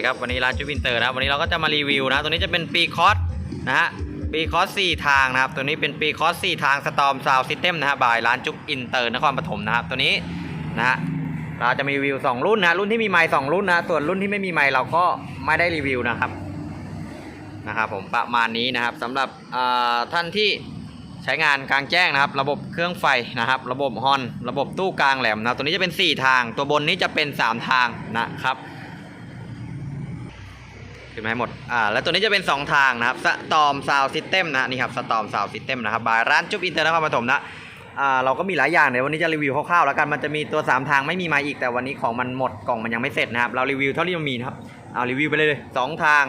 วัสดีครับวันนี้ร้านจูบินเตอร์นะครับวันนี้เราก็จะมารีวิวนะตัวนี้จะเป็นปีคอสนะฮะปีคอสสี่ทางนะครับตัวนี้เป็นปีคอสสี่ทางสตอมซาวซิสเต็มนะฮะบายร้านจุ๊บอินเตอร์นครปฐมนะครับตัวนี้นะฮะเราจะมีรีวิว 2 รุ่นนะรุ่นที่มีไมค์สองรุ่นนะส่วนรุ่นที่ไม่มีไมค์เราก็ไม่ได้รีวิวนะครับนะครับผมประมาณนี้นะครับสำหรับท่านที่ใช้งานกลางแจ้งนะครับ ระบบเครื่องไฟนะครับ ระบบฮอน ระบบตู้กลางแหลมนะตัวนี้จะเป็น 4 ทาง ตัวบนนี้จะเป็น 3 ทางนะครับ ขึ้นมาให้หมด อ่า แล้วตัวนี้จะเป็น 2 ทางนะครับ สตอมซาวซิสเต็มนะนี่ครับ สตอมซาวซิสเต็มนะครับ บายร้านจุ๊บอินเตอร์นครปฐมนะ อ่า เราก็มีหลายอย่างเดี๋ยววันนี้จะรีวิวคร่าวๆแล้วกัน มันจะมีตัว 3 ทางไม่มีมาอีก แต่วันนี้ของมันหมด กล่องมันยังไม่เสร็จนะครับ เรารีวิวเท่าที่มันมีนะครับ เอารีวิวไปเลยเลยสองทาง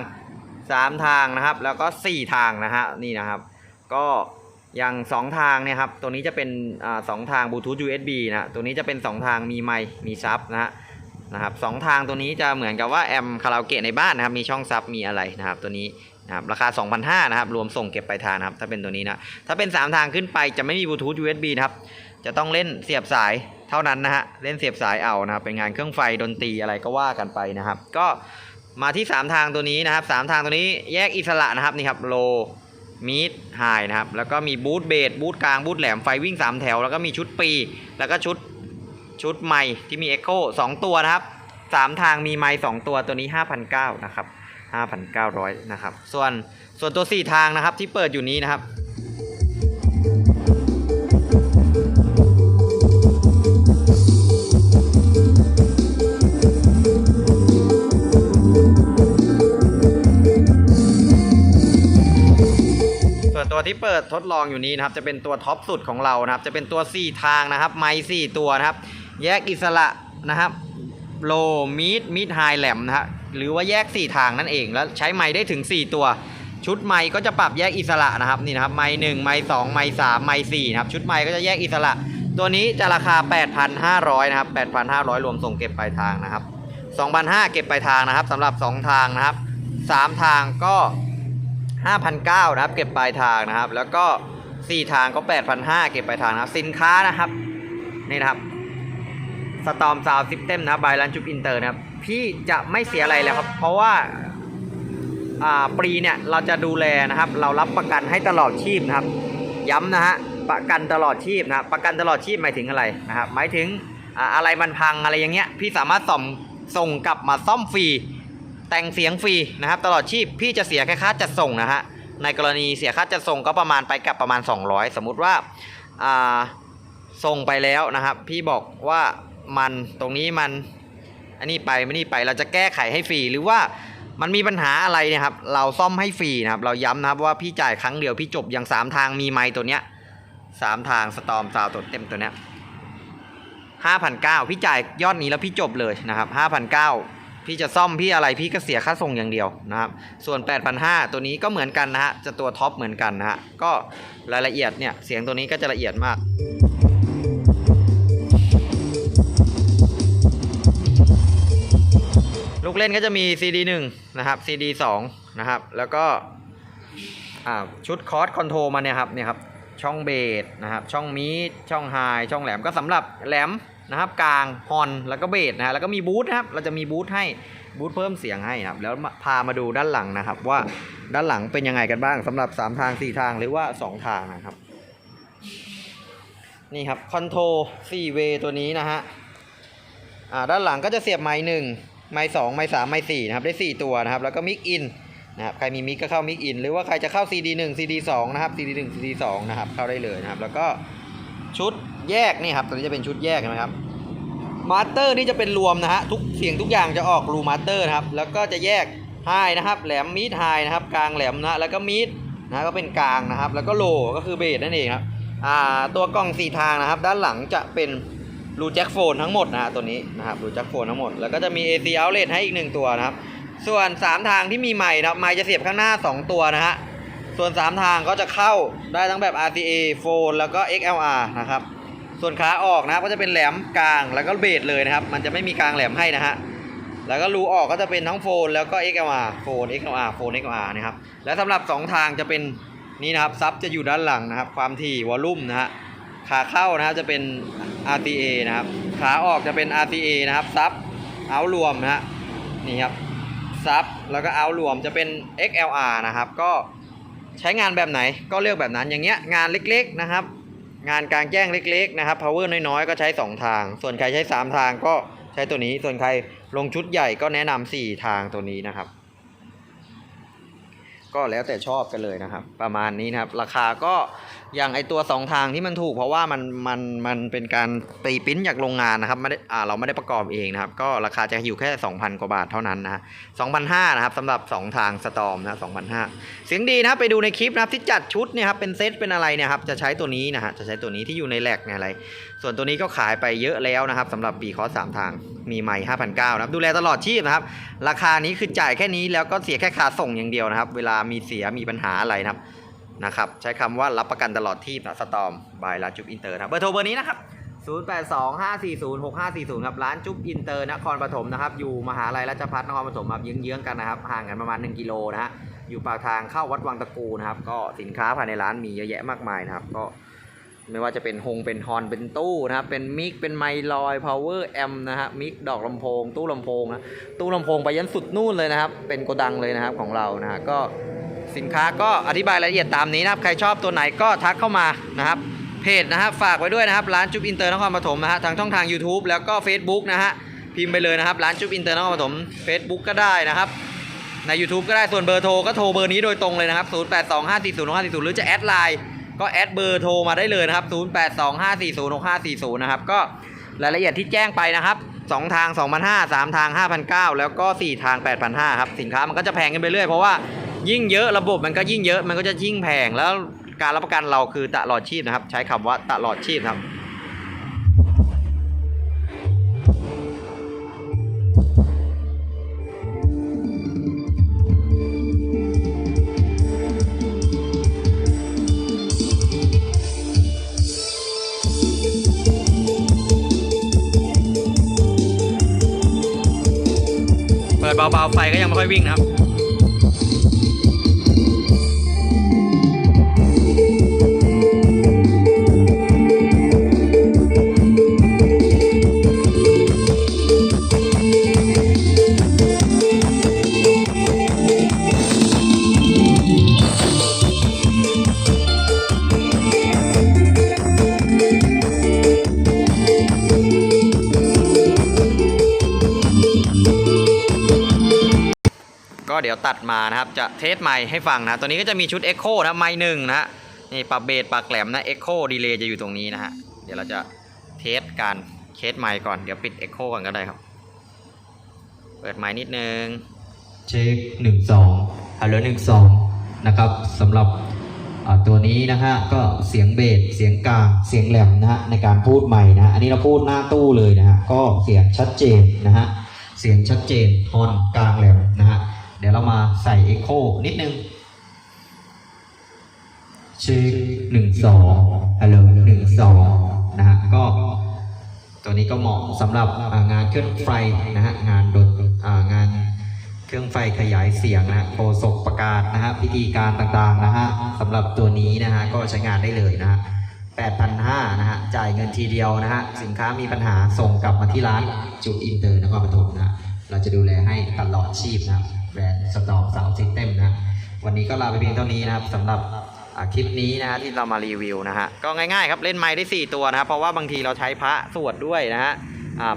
3 ทางนะครับ แล้วก็ 4 ทางนะฮะ นี่นะครับ ก็อย่าง 2 ทางเนี่ยครับ ตัวนี้จะเป็นอ่าสองทางบลูทูธ USB นะ ตัวนี้จะเป็น 2 ทาง มีไมค์มีซับนะฮะ นะครับสองทางตัวนี้จะเหมือนกับว่าแอมคาราโอเกะในบ้านนะครับมีช่องซับมีอะไรนะครับตัวนี้นะครับราคา 2,500นะครับรวมส่งเก็บปลายทางนะครับถ้าเป็นตัวนี้นะถ้าเป็น 3 ทางขึ้นไปจะไม่มีบลูทูธ USB นะครับจะต้องเล่นเสียบสายเท่านั้นนะฮะเล่นเสียบสายเอานะครับเป็นงานเครื่องไฟดนตรีอะไรก็ว่ากันไปนะครับ ก็มาที่ 3 ทางตัวนี้นะครับ3ทางตัวนี้แยกอิสระนะครับนี่ครับโลมีดไฮนะครับแล้วก็มีบูทเบสบูทกลางบูทแหลมไฟวิ่ง 3 แถว แล้วก็มีชุดปี แล้วก็ชุด ชุดไม้ที่มี Echo 2 ตัวนะครับ 3 ทางมีไม้2ตัวตัวนี้ 5,900นะครับ5,900นะครับ ส่วนส่วนตัว 4 ทางนะครับที่เปิดอยู่นี้นะครับตัวที่เปิดทดลองอยู่นี้นะครับจะเป็นตัวท็อปสุดของเรานะครับจะเป็นตัว 4 ทางนะครับ ไม้4ตัวนะครับ แยกอิสระนะครับโลมีดมีดไฮแหลมนะฮะหรือว่าแยก 4 ทางนั่นเองแล้วใช้ไม้ได้ถึง 4 ตัว ชุดไม้ก็จะปรับแยกอิสระนะครับนี่นะครับไม้หนึ่งไม้สองไม้สามไม้สี่นะครับชุดไม้ก็จะแยกอิสระ ตัวนี้จะราคา 8,500นะครับ8,500 รวมส่งเก็บปลายทางนะครับ2,500เก็บปลายทางนะครับสำหรับ 2 ทางนะครับ 3 ทางก็5,900นะครับเก็บปลายทางนะครับ แล้วก็ 4 ทางก็ 8,500เก็บปลายทางนะครับสินค้านะครับนี่นะครับ สตอมซาวซิสเต็มนะบายลันจุบอินเตอร์นะครับ พี่จะไม่เสียอะไรแล้วครับ เพราะว่าอ่าปรีเนี่ยเราจะดูแลนะครับ เรารับประกันให้ตลอดชีพนะครับ ย้ำนะฮะประกันตลอดชีพนะรประกันตลอดชีพหมายถึงอะไรนะครับหมายถึงอ่าอะไรมันพังอะไรอย่างเงี้ยพี่สามารถส่งส่งกลับมาซ่อมฟรีแต่งเสียงฟรีนะครับ ตลอดชีพพี่จะเสียแค่ค่าจัดส่งนะฮะในกรณีเสียค่าจัดส่งก็ประมาณไปกลับประมาณ 200 สมมุติว่าอ่าส่งไปแล้วนะครับ พี่บอกว่า มันตรงนี้มันอันนี้ไปไม่นี่ไปเราจะแก้ไขให้ฟรีหรือว่ามันมีปัญหาอะไรเนี่ยครับเราซ่อมให้ฟรีนะครับ เราย้ำนะครับว่าพี่จ่ายครั้งเดียวพี่จบอย่างสามทางมีไม้ตัวเนี้ยสามทางสตอมซาวตัวเต็มตัวเนี้ยห้าพันเก้าพี่จ่ายยอดนี้แล้วพี่จบเลยนะครับห้าพันเก้าพี่จะซ่อมพี่อะไรพี่ก็เสียค่าส่งอย่างเดียวนะครับ ส่วน 8,500 ตัวนี้ก็เหมือนกันนะฮะ จะตัวท็อปเหมือนกันนะฮะ ก็รายละเอียดเนี่ย เสียงตัวนี้ก็จะละเอียดมาก ลูกเล่นก็จะมี CD 1นะครับ CD 2นะครับ แล้วก็ชุดคอร์สคอนโทรมาเนี่ยครับเนี่ยครับช่องเบสนะครับช่องมีดช่องไฮช่องแหลมก็สำหรับแหลมนะครับกลางฮอนแล้วก็เบสนะฮะแล้วก็มีบูทนะครับเราจะมีบูทให้บูทเพิ่มเสียงให้นะครับแล้วพามาดูด้านหลังนะครับ ว่าด้านหลังเป็นยังไงกันบ้างสำหรับ 3 ทาง 4 ทางหรือว่า 2 ทางนะครับนี่ครับคอนโทร4เวตัวนี้นะฮะอ่าด้านหลังก็จะเสียบไม้หนึ่ง ไม้สองไม้สามไม้สี่นะครับได้ 4 ตัวนะครับ แล้วก็มิกอินนะครับใครมีมิกก็เข้ามิกอินหรือว่าใครจะเข้า CD 1 CD 2นะครับ CD 1 CD 2นะครับเข้าได้เลยนะครับ แล้วก็ชุดแยกนี่ครับตัวนี้จะเป็นชุดแยกนไหมครับมาสเตอร์นี่จะเป็นรวมนะฮะทุกเสียงทุกอย่างจะออกรูมาสเตอร์นะครับ แล้วก็จะแยกไฮนะครับ แหลมมีดไฮนะครับ กลางแหลมนะแล้วก็มีดนะก็เป็นกลางนะครับ แล้วก็โลก็คือเบสนั่นเองครับอ่าตัวกล่องสี่ทางนะครับ ด้านหลังจะเป็น รูแจ็คโฟนทั้งหมดนะตัวนี้นะครับรูแจ็คโฟนทั้งหมด แล้วก็จะมี AC outlet ให้อีกหนึ่งตัวนะครับ ส่วน 3 ทางที่มีใหม่นะครับไมค์จะเสียบข้างหน้า 2 ตัวนะฮะส่วน 3 ทางก็จะเข้าได้ทั้งแบบ RCA โฟนแล้วก็ XLR นะครับส่วนขาออกนะครับก็จะเป็นแหลมกลางแล้วก็เบสเลยนะครับ มันจะไม่มีกลางแหลมให้นะฮะแล้วก็รูออกก็จะเป็นทั้งโฟนแล้วก็ XLR โฟน XLR โฟน XLR นะครับและสำหรับ 2 ทางจะเป็นนี่นะครับซับจะอยู่ด้านหลังนะครับ ความถี่วอลลุ่มนะฮะ ขาเข้านะครับจะเป็น RTA นะครับ ขาออกจะเป็น RTA นะครับซับเอารวมนะฮะนี่ครับซับแล้วก็เอารวมจะเป็น XLR นะครับ ก็ใช้งานแบบไหนก็เลือกแบบนั้นอย่างเงี้ยงานเล็กๆนะครับ งานกลางแจ้งเล็กๆนะครับ power น้อยๆ ก็ใช้ 2 ทาง ส่วนใครใช้ 3 ทางก็ใช้ตัวนี้ ส่วนใครลงชุดใหญ่ก็แนะนำ4ทางตัวนี้นะครับ ก็แล้วแต่ชอบกันเลยนะครับ ประมาณนี้นะครับ ราคาก็ อย่างไอตัว2ทางที่มันถูก เพราะว่ามันมันมันเป็นการตีปิ้นจากโรงงานนะครับไม่ได้อ่าเราไม่ได้ประกอบเองนะครับ ก็ราคาจะอยู่แค่ 2,000 กว่าบาทเท่านั้นนะฮะ2,500นะครับสำหรับ 2 ทางสตอมนะ2,500เสียงดีนะครับไปดูในคลิปนะครับที่จัดชุดเนี่ยครับเป็นเซตเป็นอะไรเนี่ยครับจะใช้ตัวนี้นะฮะจะใช้ตัวนี้ที่อยู่ในแหลกเนี่ยอะไร ส่วนตัวนี้ก็ขายไปเยอะแล้วนะครับสำหรับปีคอสามทางมีใหม่5,900นะครับดูแลตลอดชีพนะครับราคานี้คือจ่ายแค่นี้แล้วก็เสียแค่ค่าส่งอย่างเดียวนะครับ เวลามีเสียมีปัญหาอะไรนะครับ นะครับ ใช้คำว่ารับประกันตลอดที่นะสตอมบายร้านจุ๊บอินเตอร์นะเบอร์โทรเบอร์นี้นะครับ 0825406540 ครับร้านจุ๊บอินเตอร์นครปฐมนะครับอยู่มหาลัยราชภัฏนครปฐมครับเยื้องๆกันนะครับห่างกันประมาณ 1 กิโลนะฮะอยู่ปากทางเข้าวัดวังตะกูนะครับ ก็สินค้าภายในร้านมีเยอะแยะมากมายนะครับ ก็ไม่ว่าจะเป็นฮงเป็นฮอนเป็นตู้นะครับ เป็นมิกเป็นไมลอยพาวเวอร์แอมนะฮะมิกดอกลำโพง ตู้ลำโพงนะตู้ลำโพงไปยันสุดนู่นเลยนะครับ เป็นโกดังเลยนะครับของเรานะฮะก็ สินค้าก็อธิบายรายละเอียดตามนี้นะครับ ใครชอบตัวไหนก็ทักเข้ามานะครับ เพจนะครับฝากไว้ด้วยนะครับ ร้านจุ๊บอินเตอร์นครปฐมนะฮะทางช่องทาง YouTube แล้วก็ Facebook นะฮะพิมพ์ไปเลยนะครับ ร้านจุ๊บอินเตอร์นครปฐม Facebook ก็ได้นะครับ ใน YouTube ก็ได้ส่วนเบอร์โทรก็โทรเบอร์นี้โดยตรงเลยนะครับ 0825406540 หรือจะแอดไลน์ก็แอดเบอร์โทรมาได้เลยนะครับ 0825406540 นะครับก็รายละเอียดที่แจ้งไปนะครับ2ทาง2,500 3ทาง5,900 แล้วก็ 4 ทาง 8,500 ครับ สินค้ามันก็จะแพงกันไปเรื่อยเพราะว่า ยิ่งเยอะระบบมันก็ยิ่งเยอะมันก็จะยิ่งแพงแล้วการรับประกันเราคือตลอดชีพนะครับ ใช้คำว่าตลอดชีพครับ เปิดเบาๆไฟก็ยังไม่ค่อยวิ่งนะครับ ดี๋ยวตัดมานะครับ จะเทสไมค์ให้ฟังนะ ตัวนี้ก็จะมีชุด Echo นะไมค์หนึ่งนะฮะนี่ปรับเบสปรับแกลมนะ Echo ดีเลย์จะอยู่ตรงนี้นะฮะ เดี๋ยวเราจะเทสการเทสไมค์ก่อน เดี๋ยวปิด Echo ก่อนก็ได้ครับ เปิดไมค์นิดนึง เช็คหนึ่งสองฮัลโหลหนึ่งสองนะครับสำหรับตัวนี้นะฮะก็เสียงเบสเสียงกลางเสียงแหลมนะฮะในการพูดใหม่นะอันนี้เราพูดหน้าตู้เลยนะฮะก็เสียงชัดเจนนะฮะเสียงชัดเจนทอนกลางแหลมนะฮะ เดี๋ยวเรามาใส่เอ็กโคนิดนึงเช็คหนึ่งสองฮัลโหลหนึ่งสองนะฮะก็ตัวนี้ก็เหมาะสำหรับงานเครื่องไฟนะฮะงานดนงานเครื่องไฟขยายเสียงนะฮะโฆษกประกาศนะฮะพิธีการต่างๆนะฮะสำหรับตัวนี้นะฮะก็ใช้งานได้เลยนะฮะ8,500นะฮะจ่ายเงินทีเดียวนะฮะสินค้ามีปัญหาส่งกลับมาที่ร้านจุดอินเตอร์นครปฐมนะฮะเราจะดูแลให้ตลอดชีพนะ ครับแบรนด์สตอร์สาวซิสเต็มนะวันนี้ก็ลาไปเพียงเท่านี้นะครับสำหรับคลิปนี้นะฮะที่เรามารีวิวนะฮะก็ง่ายๆครับเล่นไม้ได้ 4 ตัวนะครับเพราะว่าบางทีเราใช้พระสวดด้วยนะฮะ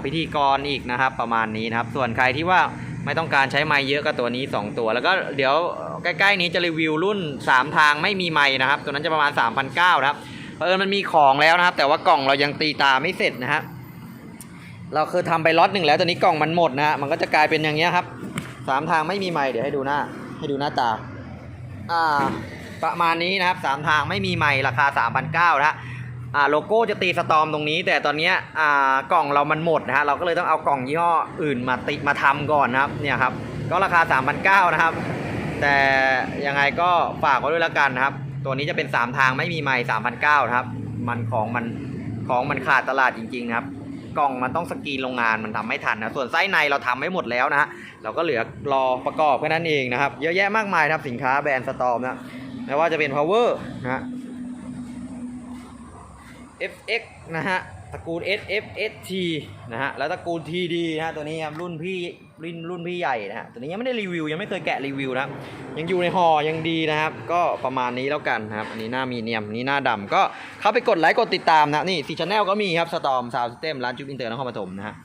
พิธีกรอีกนะครับประมาณนี้นะครับ ส่วนใครที่ว่าไม่ต้องการใช้ไม้เยอะก็ตัวนี้ 2 ตัว แล้วก็เดี๋ยวใกล้ๆนี้จะรีวิวรุ่น 3 ทางไม่มีไม้นะครับ ตัวนั้นจะประมาณ 3,900นะครับเพราะเอิญมันมีของแล้วนะครับ แต่ว่ากล่องเรายังตีตาไม่เสร็จนะฮะเราคือทำไปล็อตหนึ่งแล้วตอนนี้กล่องมันหมดนะฮะมันก็จะกลายเป็นอย่างเงี้ยครับ สามทางไม่มีไม้เดี๋ยวให้ดูหน้า ให้ดูหน้าตา อ่า ประมาณนี้นะครับสามทางไม่มีใหม่ราคา 3,900นะฮะอ่าโลโก้จะตีสตอมตรงนี้ แต่ตอนนี้อ่ากล่องเรามันหมดนะฮะเราก็เลยต้องเอากล่องยี่ห้ออื่นมาติมาทำก่อนนะครับเนี่ยครับก็ราคา 3,900นะครับ แต่ยังไงก็ฝากไว้ด้วยละกันนะครับ ตัวนี้จะเป็น 3 ทางไม่มีใหม่3,900นะครับ มันของมันของมันขาดตลาดจริงๆนะครับ กล่องมันต้องสกรีนโรงงานมันทำไม่ทันนะ ส่วนไส้ในเราทำไม่หมดแล้วนะฮะ เราก็เหลือรอประกอบแค่นั้นเองนะครับ เยอะแยะมากมายครับสินค้าแบรนด์สตอมนะไม่ว่าจะเป็น power นะฮะ FX นะฮะตระกูล SFST นะฮะแล้วตระกูล TD นะฮะตัวนี้ครับรุ่นพี่รุ่นรุ่นพี่ใหญ่นะฮะตัวนี้ยังไม่ได้รีวิวยังไม่เคยแกะรีวิวนะครับยังอยู่ในห่อยังดีนะครับ ก็ประมาณนี้แล้วกันนะครับอันนี้หน้ามีเนียมนี้หน้าดำก็เข้าไปกดไลค์กดติดตามนะนี่ซีชแนลก็มีครับสตอมซาวซิสเต็มร้านจุ๊บอินเตอร์นครปฐมนะฮะ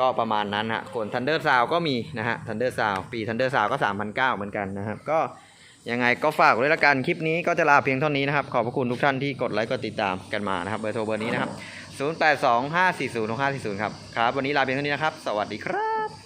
ก็ประมาณนั้นฮะคน Thunder Sound ก็มีนะฮะ Thunder Sound ปี Thunder Sound ก็ 3,900 เหมือนกันนะครับ ก็ยังไงก็ฝากด้วยละกัน คลิปนี้ก็จะลาเพียงเท่านี้นะครับ ขอบพระคุณทุกท่านที่กดไลค์กดติดตามกันมานะครับ เบอร์โทรเบอร์นี้นะครับ 0825406540 ครับ ครับ วันนี้ลาเพียงเท่านี้นะครับ สวัสดีครับ